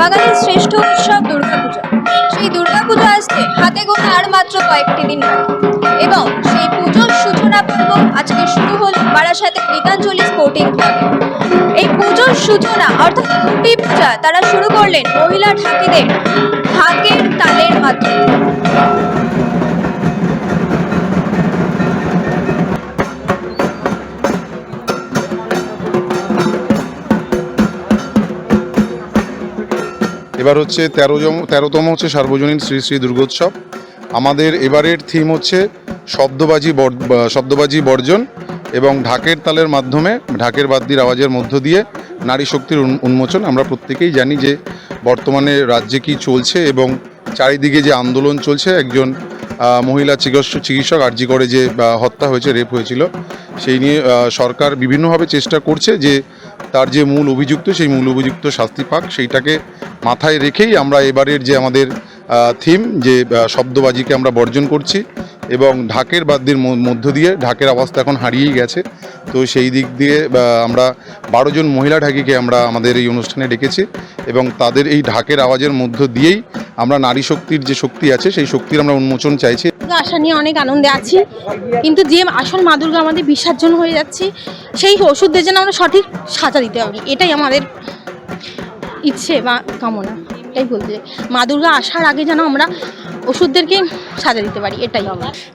বাঙালির শ্রেষ্ঠ উৎসব দুর্গাপূজা। সেই দুর্গাপূজা আসতে হাতে গোনা আর মাত্র কয়েকটি দিন এবং সেই পুজোর সূচনা পর্ব আজকে শুরু হল বারাসাতে গীতাঞ্জলি স্পোর্টিং ক্লাবে। এই পুজোর সূচনা অর্থাৎ খুঁটি পূজা তারা শুরু করলেন মহিলা ঢাকিদের ঢাকের তালের মাধ্যমে। এবার হচ্ছে তেরোতম তেরোতম হচ্ছে সার্বজনীন শ্রী শ্রী দুর্গোৎসব। আমাদের এবারের থিম হচ্ছে শব্দবাজি শব্দবাজি বর্জন এবং ঢাকের তালের মাধ্যমে ঢাকের বাদ্যির আওয়াজের মধ্য দিয়ে নারী শক্তির উন্মোচন। আমরা প্রত্যেকেই জানি যে বর্তমানে রাজ্যে কি চলছে এবং চারিদিকে যে আন্দোলন চলছে, একজন মহিলা চিকিৎসক চিকিৎসক আর্জি করে যে হত্যা হয়েছে, রেপ হয়েছিল, সেই নিয়ে সরকার বিভিন্নভাবে চেষ্টা করছে যে তার যে মূল অভিযুক্ত, সেই মূল অভিযুক্ত শাস্তি পাক, সেইটাকে মাথায় রেখেই আমরা এবারের যে আমাদের থিম যে শব্দবাজিকে আমরা বর্জন করছি এবং ঢাকের বাদ্যের মধ্য দিয়ে ঢাকের আওয়াজটা এখন হারিয়েই গেছে। তো সেই দিক দিয়ে আমরা বারো জন মহিলা ঢাকিকে আমরা আমাদের এই অনুষ্ঠানে ডেকেছি এবং তাদের এই ঢাকের আওয়াজের মধ্য দিয়েই আমরা নারী শক্তির যে শক্তি আছে, সেই শক্তির আমরা উন্মোচন চাইছি। আসা নিয়ে অনেক আনন্দে আছি, কিন্তু যে আসল মা দুর্গা আমাদের বিসর্জন হয়ে যাচ্ছে, সেই ওষুধদের যেন আমরা সঠিক সাজা দিতে পারি এটাই আমাদের ইচ্ছে বা কামনা এটাই বলতে চাই। মা দুর্গা আসার আগে যেন আমরা ওষুধদেরকে সাজা দিতে পারি, এটাই।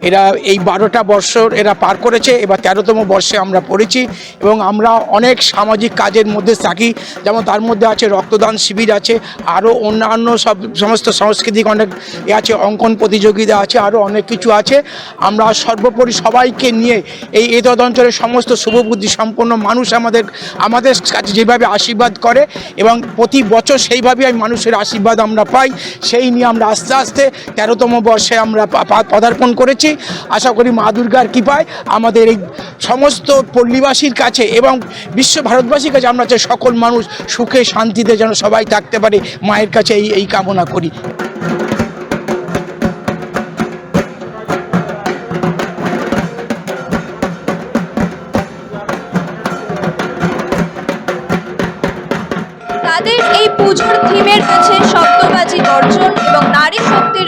এরা এই বারোটা বৎসর এরা পার করেছে, এবার তেরোতম বর্ষে আমরা পড়েছি এবং আমরা অনেক সামাজিক কাজের মধ্যে থাকি, যেমন তার মধ্যে আছে রক্তদান শিবির আছে, আরও অন্যান্য সব সমস্ত সাংস্কৃতিক অনেক এ আছে, অঙ্কন প্রতিযোগিতা আছে, আরও অনেক কিছু আছে। আমরা সর্বোপরি সবাইকে নিয়ে এই এতদ অঞ্চলের সমস্ত শুভবুদ্ধি সম্পন্ন মানুষ আমাদের আমাদের কাছে যেভাবে আশীর্বাদ করে এবং প্রতি বছর সেইভাবে মানুষের আশীর্বাদ আমরা পাই, সেই নিয়ে আমরা আস্তে আস্তে তেরোতম বর্ষে আমরা পদার্পণ করেছি। আশা করি মা দুর্গার কৃপায় আমাদের এই সমস্ত পল্লীবাসীর কাছে এবং বিশ্ব ভারতবাসীর কাছে আমরা চাই সকল মানুষ সুখে শান্তিতে যেন সবাই থাকতে পারে। মায়ের কাছে এই এই কামনা করি। তাদের এই পুজোর থিমের রয়েছে শব্দবাজি বর্জন এবং নারী শক্তির